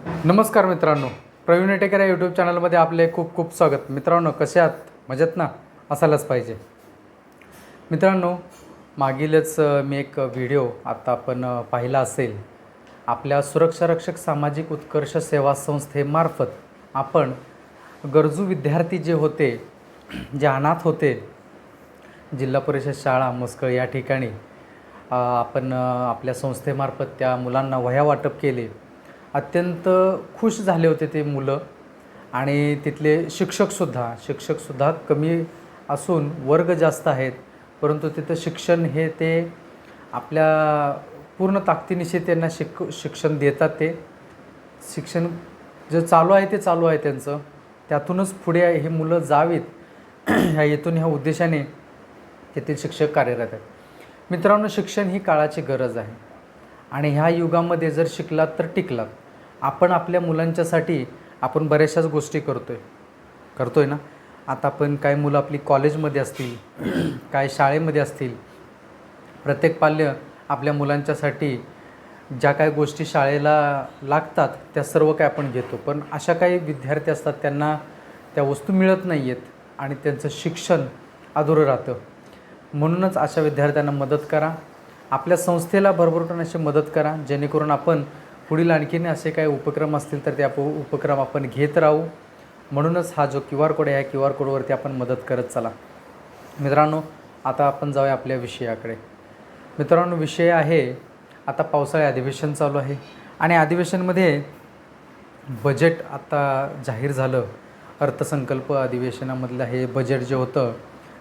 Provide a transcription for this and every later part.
नमस्कार मित्रांनो. प्रवीण एटेकर या यूट्यूब चॅनलमध्ये आपले खूप खूप स्वागत. मित्रांनो कसे आहात? मजेत ना? असायलाच पाहिजे. मित्रांनो मागीलच मी एक व्हिडिओ आता आपण पाहिला असेल. आपल्या सुरक्षा रक्षक सामाजिक उत्कर्ष सेवा संस्थेमार्फत आपण गरजू विद्यार्थी जे होते जे अनाथ होते जिल्हा परिषद शाळा मुस्कळ या ठिकाणी आपण आपल्या संस्थेमार्फत त्या मुलांना वह्या वाटप केले. अत्यंत खुश झाले होते ते मुलं. आणि तिथले शिक्षकसुद्धा शिक्षकसुद्धा कमी असून वर्ग जास्त आहेत. परंतु तिथं शिक्षण हे ते आपल्या पूर्ण ताकदीनिशी त्यांना शिक शिक्षण देतात ते. शिक्षण जे चालू आहे ते चालू आहे त्यांचं. त्यातूनच पुढे हे मुलं जावीत. ह्या येथून ह्या उद्देशाने तेथील शिक्षक कार्यरत आहेत. मित्रांनो शिक्षण ही काळाची गरज आहे. आणि ह्या युगामध्ये जर शिकलात तर टिकलात. आपण आपल्या मुलांच्यासाठी आपण बऱ्याचशाच गोष्टी करतो आहे करतो आहे ना? आता आपण काही मुलं आपली कॉलेजमध्ये असतील काय शाळेमध्ये असतील प्रत्येक पाल्य आपल्या मुलांच्यासाठी ज्या काही गोष्टी शाळेला लागतात त्या सर्व काय आपण घेतो. पण अशा काही विद्यार्थी असतात त्यांना त्या वस्तू मिळत नाही आहेत आणि त्यांचं शिक्षण अधुरं राहतं. म्हणूनच अशा विद्यार्थ्यांना मदत करा. आपल्या संस्थेला भरभरून अशी मदत करा जेणेकरून आपण पुढील आणखीन असे काही उपक्रम असतील तर ते आप उपक्रम आपण घेत राहू. म्हणूनच हा जो क्यू आर कोड आहे ह्या क्यू आर कोडवरती आपण मदत करत चला. मित्रांनो आता आपण जाऊया आपल्या विषयाकडे. मित्रांनो विषय आहे आता पावसाळी अधिवेशन चालू आहे. आणि अधिवेशनमध्ये बजेट आता जाहीर झालं. अर्थसंकल्प अधिवेशनामधलं हे बजेट जे होतं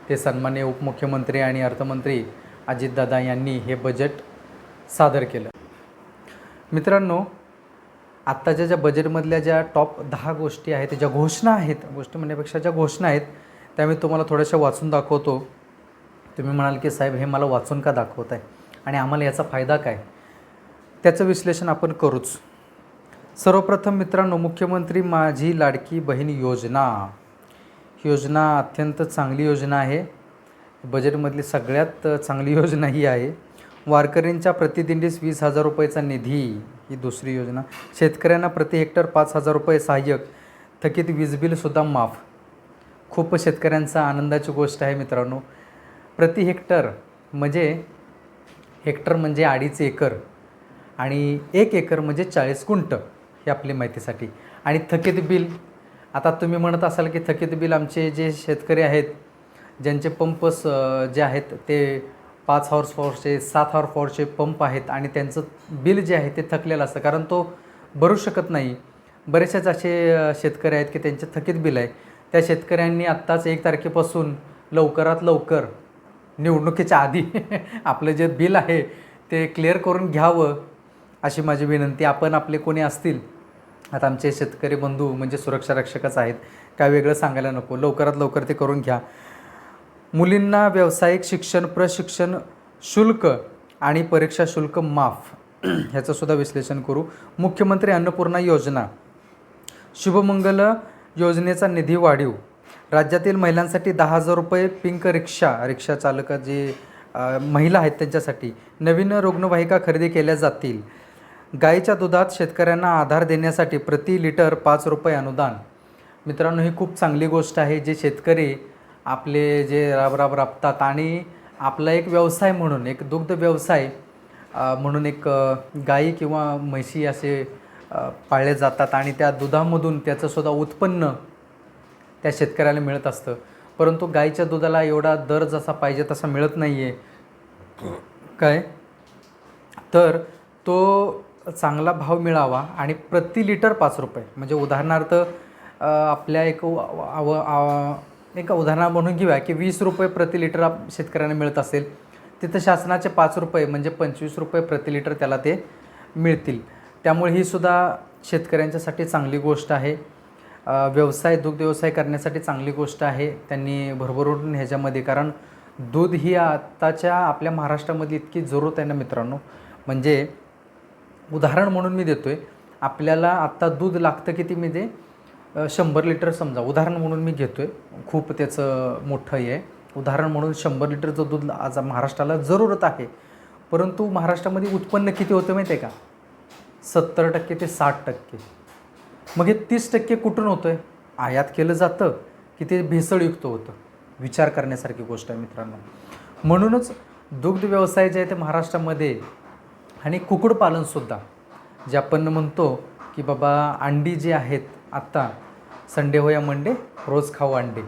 ते सन्मान्य उपमुख्यमंत्री आणि अर्थमंत्री अजितदादा यांनी हे बजेट सादर केलं. मित्रांनो आत्ताच्या ज्या बजेटमधल्या ज्या टॉप दहा गोष्टी आहेत ज्या घोषणा आहेत गोष्टी म्हणण्यापेक्षा ज्या घोषणा आहेत त्या मी तुम्हाला थोड्याशा वाचून दाखवतो. तुम्ही म्हणाल की साहेब हे मला वाचून का दाखवत आहे आणि आम्हाला याचा फायदा काय? त्याचं विश्लेषण आपण करूच. सर्वप्रथम मित्रांनो मुख्यमंत्री माझी लाडकी बहीण योजना. ही योजना अत्यंत चांगली योजना आहे. बजेटमधली सगळ्यात चांगली योजना ही आहे. वारकऱ्यांच्या प्रतिदिंडीस वीस हजार रुपयेचा निधी ही दुसरी योजना. शेतकऱ्यांना प्रति हेक्टर पाच हजार रुपये सहाय्यक थकीत वीज बिलसुद्धा माफ. खूप शेतकऱ्यांचा आनंदाची गोष्ट आहे मित्रांनो. प्रति हेक्टर म्हणजे हेक्टर म्हणजे अडीच एकर आणि एक एकर म्हणजे चाळीस कुंट हे आपली माहितीसाठी. आणि थकीत बिल आता तुम्ही म्हणत असाल की थकीत बिल आमचे जे शेतकरी आहेत ज्यांचे पंप जे आहेत ते पाच हॉर्स पॉवरचे सात हॉर्स पॉवरचे पंप आहेत आणि त्यांचं बिल जे आहे ते थकलेलं असतं. कारण तो भरू शकत नाही. बरेचसेच असे शेतकरी आहेत की त्यांचे थकीत बिल आहे. त्या शेतकऱ्यांनी आत्ताच एक तारखेपासून लवकरात लवकर निवडणुकीच्या आधी आपलं जे बिल आहे ते क्लिअर करून घ्यावं अशी माझी विनंती. आपण आपले कोणी असतील आता आमचे शेतकरी बंधू म्हणजे सुरक्षा रक्षकच आहेत काय वेगळं सांगायला नको. लवकरात लवकर ते करून घ्या. मुलींना व्यावसायिक शिक्षण प्रशिक्षण शुल्क आणि परीक्षा शुल्क माफ. ह्याचंसुद्धा विश्लेषण करू. मुख्यमंत्री अन्नपूर्णा योजना. शुभमंगल योजनेचा निधी वाढीव. राज्यातील महिलांसाठी दहा हजार रुपये पिंक रिक्षा रिक्षा चालक जे महिला आहेत त्यांच्यासाठी नवीन रुग्णवाहिका खरेदी केल्या जातील. गाईच्या दुधात शेतकऱ्यांना आधार देण्यासाठी प्रति लिटर पाच रुपये अनुदान. मित्रांनो ही खूप चांगली गोष्ट आहे. जे शेतकरी आपले जे राबराब राबतात आणि आपला एक व्यवसाय म्हणून एक दुग्ध व्यवसाय म्हणून एक गाई किंवा म्हशी असे पाळले जातात आणि त्या दुधामधून त्याचंसुद्धा उत्पन्न त्या शेतकऱ्याला मिळत असतं. परंतु गाईच्या दुधाला एवढा दर जसा पाहिजे तसा मिळत नाही आहे काय? तर तो चांगला भाव मिळावा आणि प्रति लिटर पाच रुपये. म्हणजे उदाहरणार्थ आपल्या एक व- एक उदाहरणा म्हणून घेऊया की वीस रुपये प्रति लिटर शेतकऱ्यांना मिळत असेल तिथं शासनाचे पाच रुपये म्हणजे पंचवीस रुपये प्रति लिटर त्याला ते मिळतील. त्यामुळे ही सुद्धा शेतकऱ्यांच्यासाठी चांगली गोष्ट आहे. व्यवसाय दुग्ध व्यवसाय करण्यासाठी चांगली गोष्ट आहे. त्यांनी भरभरून ह्याच्यामध्ये कारण दूध ही आत्ताच्या आपल्या महाराष्ट्रामध्ये इतकी जरूरत आहे ना मित्रांनो. म्हणजे उदाहरण म्हणून मी देतो आहे आपल्याला आत्ता दूध लागतं किती मी ते शंभर लिटर समजा उदाहरण म्हणून मी घेतो आहे खूप त्याचं मोठं हे आहे. उदाहरण म्हणून शंभर लिटरचं दूध आज महाराष्ट्राला जरूरत आहे परंतु महाराष्ट्रामध्ये उत्पन्न किती होतं माहिती आहे का? सत्तर टक्के ते साठ टक्के. मग हे तीस टक्के कुठून होतं आहे आयात केलं जातं की ते भेसळयुक्त होतं. विचार करण्यासारखी गोष्ट आहे मित्रांनो. म्हणूनच दुग्ध व्यवसाय जे आहे ते महाराष्ट्रामध्ये आणि कुक्कुटपालनसुद्धा जे आपण म्हणतो की बाबा अंडी जी आहेत आत्ता संडे हो या मंडे रोज खाऊ अंडे.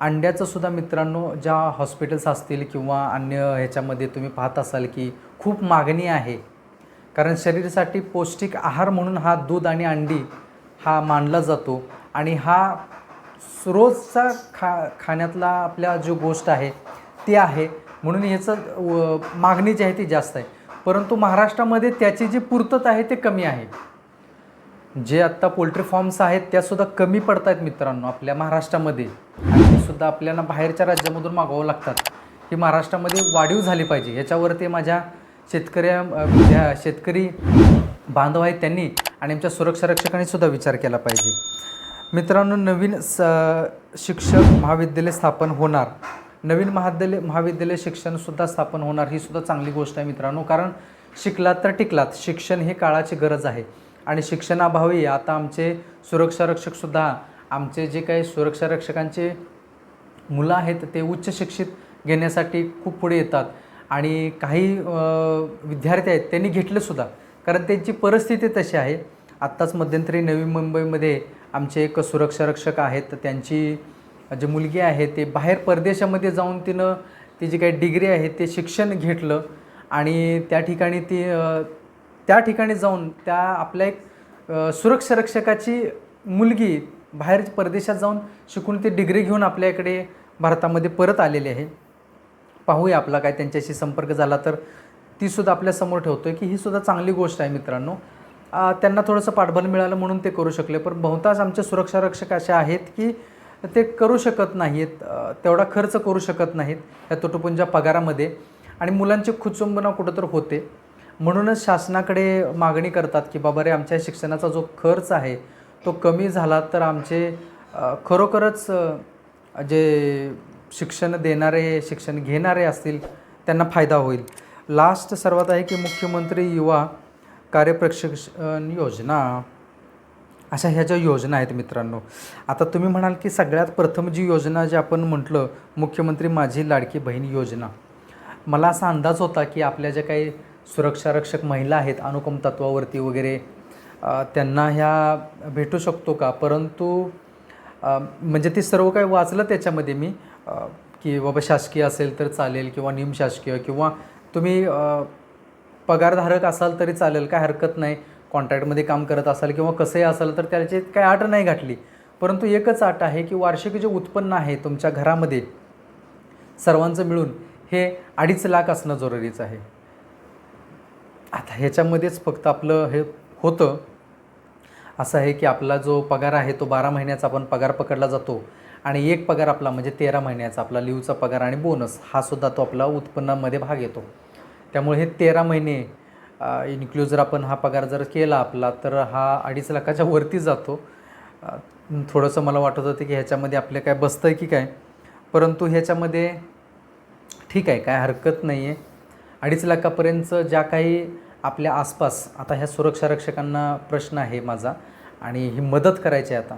अंड्याचंसुद्धा मित्रांनो ज्या हॉस्पिटल्स असतील किंवा अन्य ह्याच्यामध्ये तुम्ही पाहत असाल की खूप मागणी आहे. कारण शरीरासाठी पौष्टिक आहार म्हणून हा दूध आणि अंडी हा मानला जातो. आणि हा रोजचा खा खाण्यातला आपल्या जो गोष्ट आहे ती आहे. म्हणून ह्याचं मागणी जी आहे ती जास्त आहे. परंतु महाराष्ट्रामध्ये त्याची जी पूर्तता आहे ते कमी आहे. जे आत्ता पोल्ट्री फॉर्म्स आहेत त्यासुद्धा कमी पडत आहेत मित्रांनो आपल्या महाराष्ट्रामध्ये. आणि सुद्धा आपल्याला बाहेरच्या राज्यामधून मागवावं लागतात. ही महाराष्ट्रामध्ये वाढीव झाली पाहिजे. याच्यावरती माझ्या शेतकऱ्या शेतकरी बांधव आहेत त्यांनी आणि आमच्या सुरक्षा रक्षकांनी सुद्धा विचार केला पाहिजे. मित्रांनो नवीन स शिक्षक महाविद्यालय स्थापन होणार. नवीन महाविद्यालय महाविद्यालय शिक्षणसुद्धा स्थापन होणार ही सुद्धा चांगली गोष्ट आहे मित्रांनो. कारण शिकलात तर टिकलात. शिक्षण हे काळाची गरज आहे. आणि शिक्षणाभावी आता आमचे सुरक्षारक्षकसुद्धा आमचे जे काही सुरक्षारक्षकांचे मुलं आहेत ते उच्च शिक्षित घेण्यासाठी खूप पुढे येतात. आणि काही विद्यार्थी आहेत त्यांनी घेतलंसुद्धा कारण त्यांची परिस्थिती तशी आहे. आत्ताच मध्यंतरी नवी मुंबईमध्ये आमचे एक सुरक्षारक्षक आहेत त्यांची जी मुलगी आहे ते बाहेर परदेशामध्ये जाऊन तिनं ती जी काही डिग्री आहे ते शिक्षण घेतलं. आणि त्या ठिकाणी ती त्या ठिकाणी जाऊन त्या आपल्या एक सुरक्षारक्षकाची सुरक्षा रक्षकाची मुलगी बाहेर परदेशात जाऊन शिकून ती डिग्री घेऊन आपल्याकडे भारतामध्ये परत आलेली आहे. पाहूया आपला काय त्यांच्याशी संपर्क झाला तर. तीसुद्धा आपल्यासमोर ठेवतो आहे की ही सुद्धा चांगली गोष्ट आहे मित्रांनो. त्यांना थोडंसं पाठबळ मिळालं म्हणून ते करू शकले पण बहुतांश आमचे सुरक्षा रक्षक असे आहेत की ते करू शकत नाहीत. तेवढा खर्च करू शकत नाहीत या तुटपुंजा पगारामध्ये. आणि मुलांची खुचुंबना कुठं तर होते. म्हणूनच शासनाकडे मागणी करतात की बाबा रे आमच्या शिक्षणाचा जो खर्च आहे तो कमी झाला तर आमचे खरोखरच जे शिक्षण देणारे शिक्षण घेणारे असतील त्यांना फायदा होईल. लास्ट सर्वात आहे की मुख्यमंत्री युवा कार्यप्रशिक्षण योजना. अशा ह्या ज्या योजना आहेत मित्रांनो आता तुम्ही म्हणाल की सगळ्यात प्रथम जी योजना जी आपण म्हटलं मुख्यमंत्री माझी लाडकी बहीण योजना. मला असा अंदाज होता की आपल्या ज्या काही सुरक्षारक्षक महिला आहेत अनुकम तत्वावरती वगैरे. त्यांना ह्या भेटू शकतो का? परंतु म्हणजे ते सर्व काही वाचलं त्याच्यामध्ये मी. की बाबा शासकीय असेल तर चालेल किंवा निमशासकीय किंवा तुम्ही पगारधारक असाल तरी चालेल काय हरकत नाही. कॉन्ट्रॅक्टमध्ये काम करत असाल किंवा कसंही असाल तर त्याची काही आट नाही घातली. परंतु एकच आट आहे की वार्षिक जे उत्पन्न आहे तुमच्या घरामध्ये सर्वांचं मिळून हे अडीच लाख असणं जरुरीचं आहे. आता ह्याच्यामध्येच फक्त आपलं हे होतं. असं आहे की आपला जो पगार आहे तो बारा महिन्याचा आपण पगार पकडला जातो आणि एक पगार आपला म्हणजे तेरा महिन्याचा आपला लिवचा पगार आणि बोनस हा सुद्धा तो आपला उत्पन्नामध्ये भाग येतो. त्यामुळे हे तेरा महिने इन्क्लूज जर आपण हा पगार जर केला आपला तर हा अडीच लाखाच्या वरती जातो. थोडंसं मला वाटत होतं की ह्याच्यामध्ये आपले काय बसतं आहे की काय? परंतु ह्याच्यामध्ये ठीक आहे काय हरकत नाही आहे अडीच लाखापर्यंत ज्या काही आपल्या आसपास आता ह्या सुरक्षा रक्षकांना प्रश्न आहे माझा आणि ही मदत करायची आहे आता.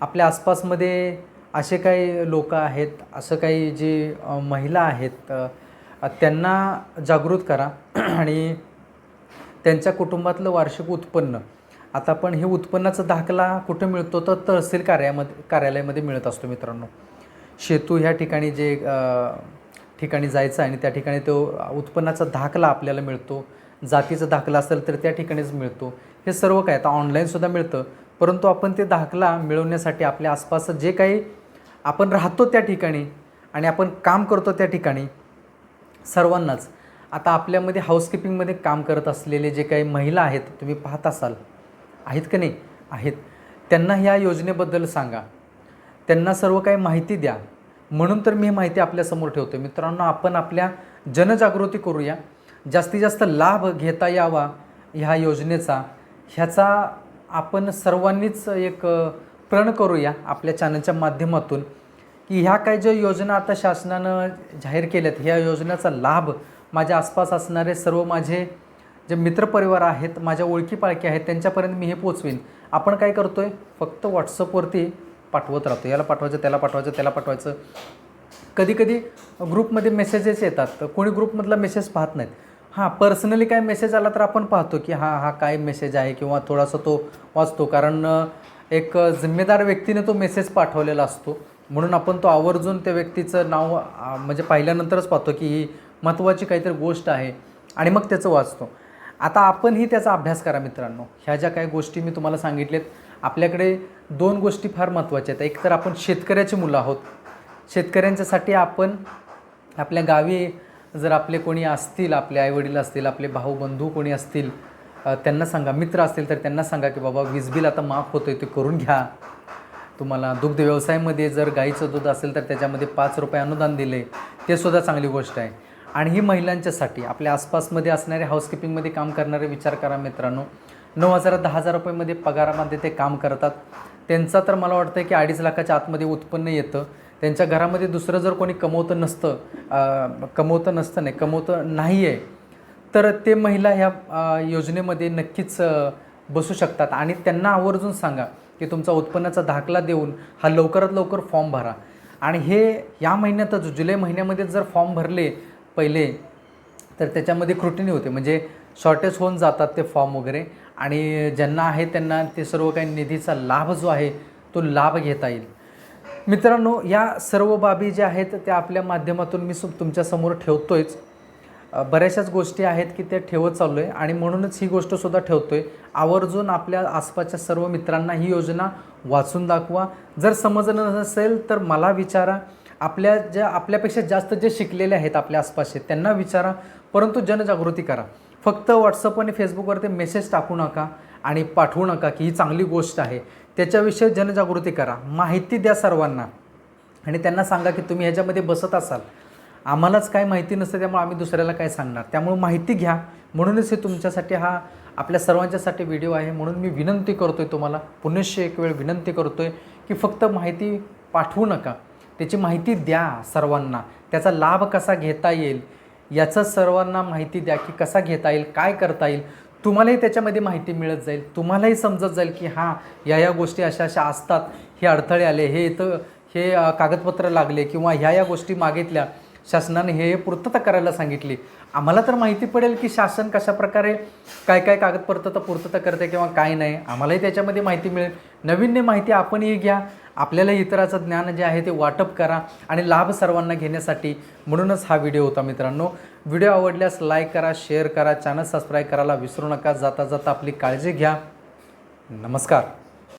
आपल्या आसपासमध्ये असे काही लोक आहेत असं काही जे महिला आहेत त्यांना जागृत करा आणि त्यांच्या कुटुंबातलं वार्षिक उत्पन्न. आता पण हे उत्पन्नाचा दाखला कुठं मिळतो तर तहसील कार्यामध्ये कार्यालयामध्ये मिळत असतो मित्रांनो. शेतू ह्या ठिकाणी जे ठिकाणी जायचं आणि त्या ठिकाणी तो उत्पन्नाचा दाखला आपल्याला मिळतो. जातीचा दाखला असेल तर त्या ठिकाणीच मिळतो. हे सर्व काय? आता ऑनलाईनसुद्धा मिळतं. परंतु आपण ते दाखला मिळवण्यासाठी आपल्या आसपास जे काही आपण राहतो त्या ठिकाणी आणि आपण काम करतो त्या ठिकाणी सर्वांनाच. आता आपल्यामध्ये हाऊसकीपिंगमध्ये काम करत असलेले जे काही महिला आहेत तुम्ही पाहत असाल. आहेत का नाही? आहेत. त्यांना ह्या योजनेबद्दल सांगा. त्यांना सर्व काही माहिती द्या. म्हणून तर मी माहिती आपल्यासमोर ठेवतो मित्रांनो आपण आपल्या जनजागृती करूया. जास्तीत जास्त लाभ घेता यावा ह्या योजनेचा. ह्याचा आपण सर्वांनीच एक प्रण करूया आपल्या चॅनलच्या माध्यमातून. की ह्या काय ज्या योजना आता शासनानं जाहीर केल्यात ह्या योजनेचा लाभ माझ्या आसपास असणारे सर्व माझे जे मित्रपरिवार आहेत माझ्या ओळखी पाळखी आहेत त्यांच्यापर्यंत मी हे पोचवीन. आपण काय करतो आहे फक्त व्हॉट्सअपवरती पाठवत राहतो. याला पाठवायचं त्याला पाठवायचं त्याला पाठवायचं. कधीकधी ग्रुपमध्ये मेसेजेस येतात. कोणी ग्रुपमधला मेसेज पाहत नाहीत. हां पर्सनली काय मेसेज आला तर आपण पाहतो की हां हा काय मेसेज आहे किंवा थोडासा तो वाचतो. कारण एक जिम्मेदार व्यक्तीने तो मेसेज पाठवलेला असतो. म्हणून आपण तो आवर्जून त्या व्यक्तीचं नाव म्हणजे पाहिल्यानंतरच पाहतो की ही महत्त्वाची काहीतरी गोष्ट आहे आणि मग त्याचं वाचतो. आता आपणही त्याचा अभ्यास करा मित्रांनो. ह्या ज्या काही गोष्टी मी तुम्हाला सांगितल्यात आपल्याकडे दोन गोष्टी फार महत्त्वाच्या आहेत. एक तर आपण शेतकऱ्याची मुलं आहोत. शेतकऱ्यांच्यासाठी आपण आपल्या गावी जर आपले कोणी असतील आपले आईवडील असतील आपले भाऊ बंधू कोणी असतील त्यांना सांगा. मित्र असतील तर त्यांना सांगा की बाबा वीज बिल आता माफ होतं आहे ते करून घ्या. तुम्हाला दुग्ध व्यवसायामध्ये जर गाईचं दूध असेल तर त्याच्यामध्ये पाच रुपये अनुदान दिले ते सुद्धा चांगली गोष्ट आहे. आणि ही महिलांच्यासाठी आपल्या आसपासमध्ये असणारे हाऊसकीपिंगमध्ये काम करणारे विचार करा मित्रांनो. नऊ हजार दहा हजार रुपयेमध्ये पगारामध्ये ते काम करतात. त्यांचा तर मला वाटतं की अडीच लाखाच्या आतमध्ये उत्पन्न येतं. त्यांच्या घरामध्ये दुसरं जर कोणी कमवतं नसतं कमवतं नसतं नाही कमवतं नाही आहे तर ते महिला ह्या योजनेमध्ये नक्कीच बसू शकतात. आणि त्यांना आवर्जून सांगा की तुमचा उत्पन्नाचा दाखला देऊन हा लवकरात लवकर फॉर्म भरा. आणि हे या महिन्यातच जुलै महिन्यामध्ये जर फॉर्म भरले पहिले तर त्याच्यामध्ये क्रुटिनी होते. म्हणजे शॉर्टेज होऊन जातात ते फॉर्म वगैरे. आणि ज्यांना आहे त्यांना ते सर्व काही निधीचा लाभ जो आहे तो लाभ घेता येईल. मित्रांनो या सर्व बाबी ज्या आहेत त्या आपल्या माध्यमातून मी तुमच्यासमोर ठेवतोयच. बऱ्याचशाच गोष्टी आहेत की त्या ठेवत चाललो आहे आणि म्हणूनच ही गोष्टसुद्धा ठेवतो आहे आवर्जून आपल्या आसपासच्या सर्व मित्रांना ही योजना वाचून दाखवा. जर समजलं नसेल तर मला विचारा. आपल्या ज्या आपल्यापेक्षा जास्त जे शिकलेले आहेत आपल्या आसपासचे त्यांना विचारा. परंतु जनजागृती करा. फक्त व्हॉट्सअप आणि फेसबुकवरती मेसेज टाकू नका आणि पाठवू नका की ही चांगली गोष्ट आहे. त्याच्याविषयी जनजागृती करा. माहिती द्या सर्वांना. आणि त्यांना सांगा की तुम्ही ह्याच्यामध्ये बसत असाल. आम्हालाच काय माहिती नसतं त्यामुळे आम्ही दुसऱ्याला काय सांगणार? त्यामुळे माहिती घ्या. म्हणूनच हे तुमच्यासाठी हा आपल्या सर्वांच्यासाठी व्हिडिओ आहे. म्हणून मी विनंती करतो आहे तुम्हाला पुनश्च एक वेळ विनंती करतो आहे की फक्त माहिती पाठवू नका. त्याची माहिती द्या सर्वांना. त्याचा लाभ कसा घेता येईल? याचं सर्वांना माहिती द्या की कसा घेता येईल? काय करता येईल? तुम्हालाही त्याच्यामध्ये माहिती मिळत जाईल. तुम्हालाही समजत जाईल की हां या या गोष्टी अशा अशा असतात. हे अडथळे आले. हे इथं हे कागदपत्र लागले किंवा ह्या या गोष्टी मागितल्या. शासनाने हे हे पूर्तता करायला सांगितली. आम्हाला तर माहिती पडेल की शासन कशा प्रकारे काय काय कागदपत्र पूर्तता करते किंवा काय नाही. आम्हालाही त्याच्यामध्ये माहिती मिळेल. नवीन माहिती आपणही घ्या. आपल्याला इतराचं ज्ञान जे आहे ते वाटप करा आणि लाभ सर्वांना घेण्यासाठी म्हणूनच हा व्हिडिओ होता मित्रांनो. व्हिडिओ आवडल्यास लाईक करा शेअर करा चॅनल सबस्क्राईब करायला विसरू नका. जाता जाता आपली काळजी घ्या. नमस्कार.